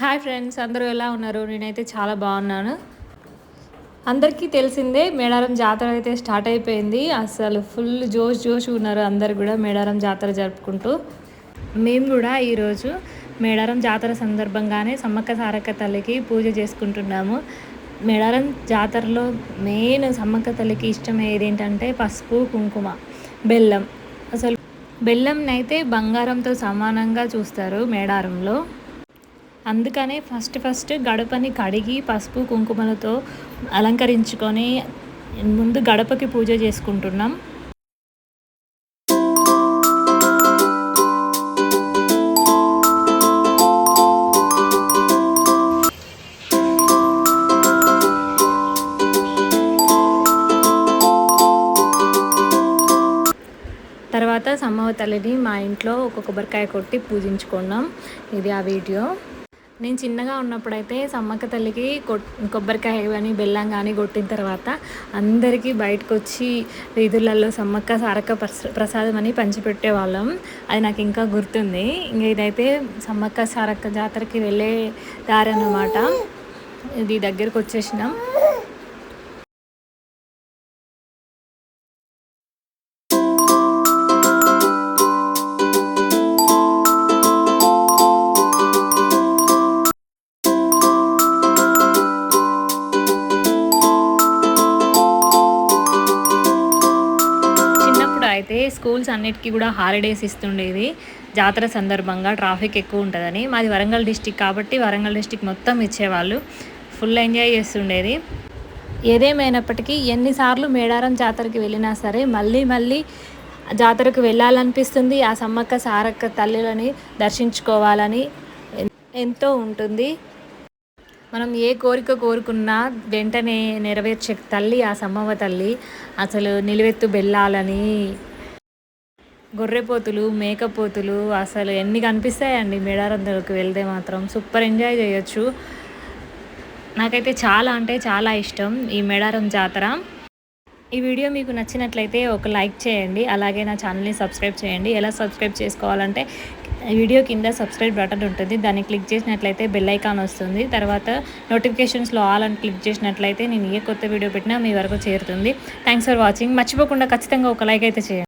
Hi friends అందరూ ఎలా ఉన్నారు? నేనైతే చాలా బాగున్నాను. అందరికీ తెలిసిందే మేడారం జాతర అయితే స్టార్ట్ అయిపోయింది. అసలు ఫుల్ జోష్ జోష్ ఉన్నారు అందరు కూడా మేడారం జాతర జరుపుకుంటూ. మేము కూడా ఈరోజు మేడారం జాతర సందర్భంగానే సమ్మక్క సారక్క తల్లికి పూజ చేసుకుంటున్నాము. మేడారం జాతరలో మెయిన్ సమ్మక్క తల్లికి ఇష్టం ఏంటంటే పసుపు కుంకుమ బెల్లం. అసలు బెల్లంనైతే బంగారంతో సమానంగా చూస్తారు మేడారంలో. అందుకనే ఫస్ట్ ఫస్ట్ గడపని కడిగి పసుపు కుంకుమలతో అలంకరించుకొని ముందు గడపకి పూజ చేసుకుంటున్నాం. తర్వాత సమ్మవ తల్లిని మా ఇంట్లో ఒక కొబ్బరికాయ కొట్టి పూజించుకున్నాం. ఇది ఆ వీడియో. నేను చిన్నగా ఉన్నప్పుడైతే సమ్మక్క తల్లికి కొబ్బరికాయ కానీ బెల్లం కానీ కొట్టిన తర్వాత అందరికీ బయటకు వచ్చి వీధులలో సమ్మక్క సారక్క ప్రసాదం అని పంచిపెట్టేవాళ్ళం. అది నాకు ఇంకా గుర్తుంది. ఇంక ఇదైతే సమ్మక్క సారక్క జాతరకి వెళ్ళే దారి అన్నమాట. ఇది దగ్గరకు వచ్చేసినాం అయితే స్కూల్స్ అన్నిటికీ కూడా హాలిడేస్ ఇస్తుండేది. జాతర సందర్భంగా ట్రాఫిక్ ఎక్కువ ఉంటుందని. మాది వరంగల్ డిస్టిక్ కాబట్టి వరంగల్ డిస్టిక్ మొత్తం ఇచ్చేవాళ్ళు. ఫుల్ ఎంజాయ్ చేస్తుండేది. ఏదేమైనప్పటికీ ఎన్నిసార్లు మేడారం జాతరకి వెళ్ళినా సరే మళ్ళీ మళ్ళీ జాతరకు వెళ్ళాలనిపిస్తుంది. ఆ సమ్మక్క సారక్క తల్లులని దర్శించుకోవాలని ఎంతో ఉంటుంది. మనం ఏ కోరిక కోరుకున్నా వెంటనే నెరవేర్చే తల్లి ఆ సమ్మవ తల్లి. అసలు నిలువెత్తు బెల్లాలని గొర్రెపోతులు మేకపోతులు అసలు ఎన్ని కనిపిస్తాయండి మేడారందరికి వెళ్తే మాత్రం. సూపర్ ఎంజాయ్ చేయొచ్చు. నాకైతే చాలా అంటే చాలా ఇష్టం ఈ మేడారం జాతర. ఈ వీడియో మీకు నచ్చినట్లయితే ఒక లైక్ చేయండి అలాగే నా ఛానల్ని సబ్స్క్రైబ్ చేయండి. ఎలా సబ్స్క్రైబ్ చేసుకోవాలంటే వీడియో కింద సబ్స్క్రైబ్ బటన్ ఉంటుంది దాన్ని క్లిక్ చేసినట్లయితే బెల్ ఐకాన్ వస్తుంది. తర్వాత నోటిఫికేషన్స్లో ఆల్ అని క్లిక్ చేసినట్లయితే నేను ఏ కొత్త వీడియో పెట్టినా మీ వరకు చేరుతుంది. Thanks for watching. మర్చిపోకుండా ఖచ్చితంగా ఒక లైక్ అయితే చేయండి.